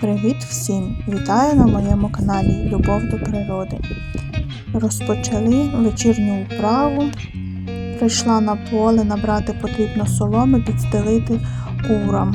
Привіт всім! Вітаю на моєму каналі Любов до природи. Розпочали вечірню вправу. Прийшла на поле набрати потрібно соломи, підстелити курам.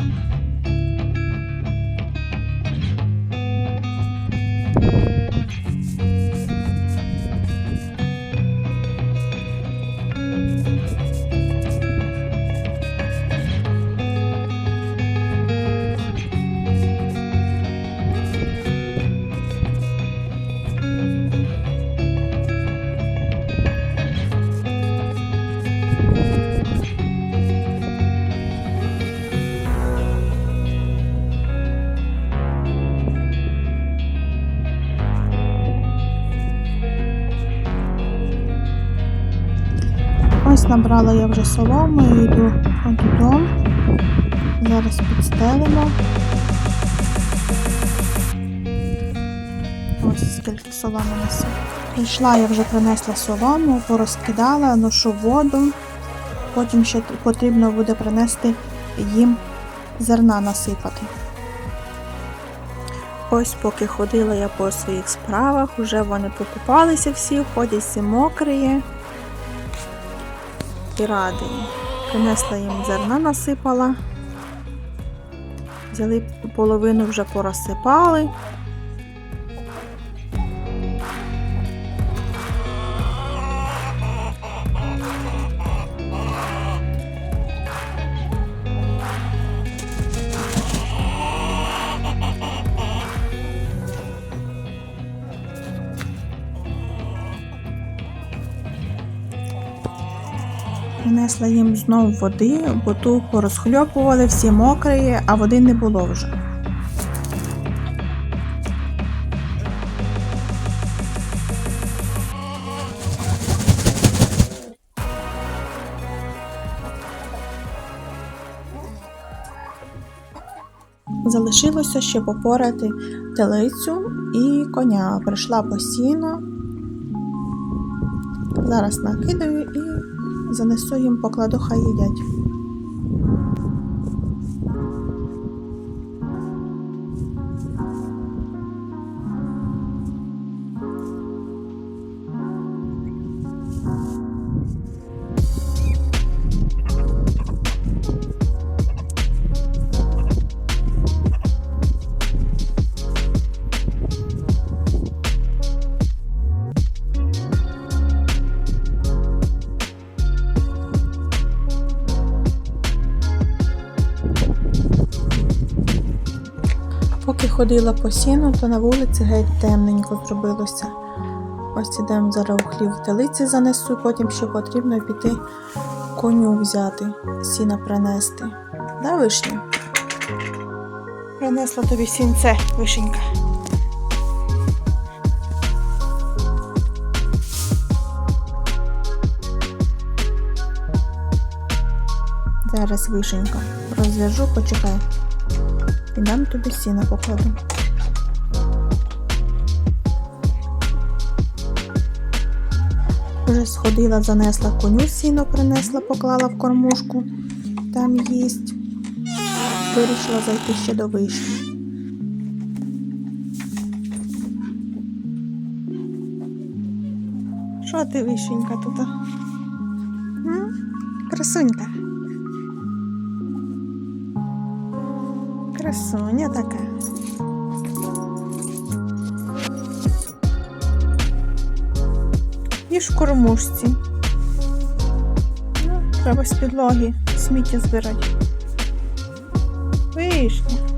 Набрала я вже солому і йду додому. Зараз підстелимо. Ось скільки соломи несе. Прийшла, я вже принесла солому, порозкидала, ношу воду. Потім ще потрібно буде принести їм зерна насипати. Ось поки ходила я по своїх справах, вже вони покупалися всі, ходять всі мокрі і радий. Принесла їм зерна, насипала. Взяли половину вже порозсипали. Принесла їм знову води, бо ту порозхльопували, всі мокрі, а води не було вже. Залишилося ще попорати телицю і коня. Прийшла по сіно. Зараз накидаю і занесу їм покладу, хай їдять. Ходила по сіну, то на вулиці геть темненько зробилося. Ось ідемо зараз у хлів телиці занесу, потім ще потрібно піти коню взяти, сіна принести. Да, вишня? Принесла тобі сінце, вишенька. Зараз вишенька. Розв'яжу, почекай. І дам тобі сіна покладу. Вже сходила, занесла коню, сіно принесла, поклала в кормушку, там їсть. Вирішила зайти ще до вишні. Що ти вишенька тут? Красунька. Красуня така. І ж кормушці. Ну, треба з підлоги сміття збирати. Вишня.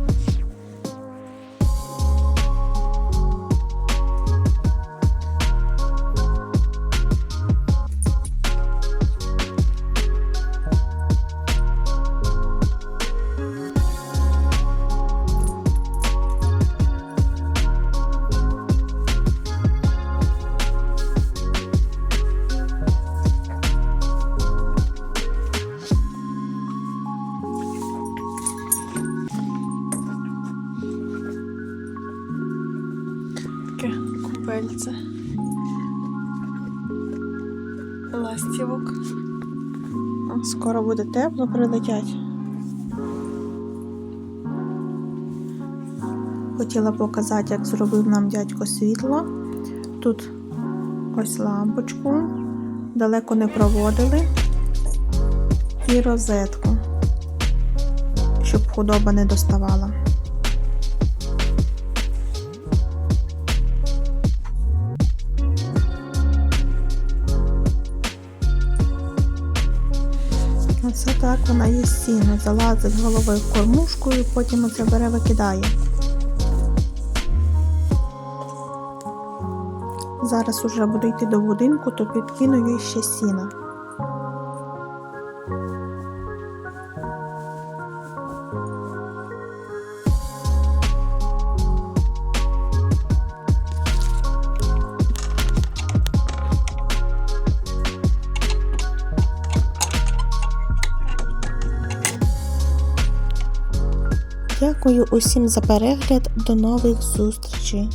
Таке купельце. Ластівок. Скоро буде тепло, прилетять. Хотіла показати, як зробив нам дядько світло. Тут ось лампочку, далеко не проводили і розетку, щоб худоба не доставала. Оце так вона є сіно, залазить головою в кормушку і потім оце бере викидає. Зараз уже буду йти до будинку, то підкину їй ще сіна. Дякую усім за перегляд. До нових зустрічей!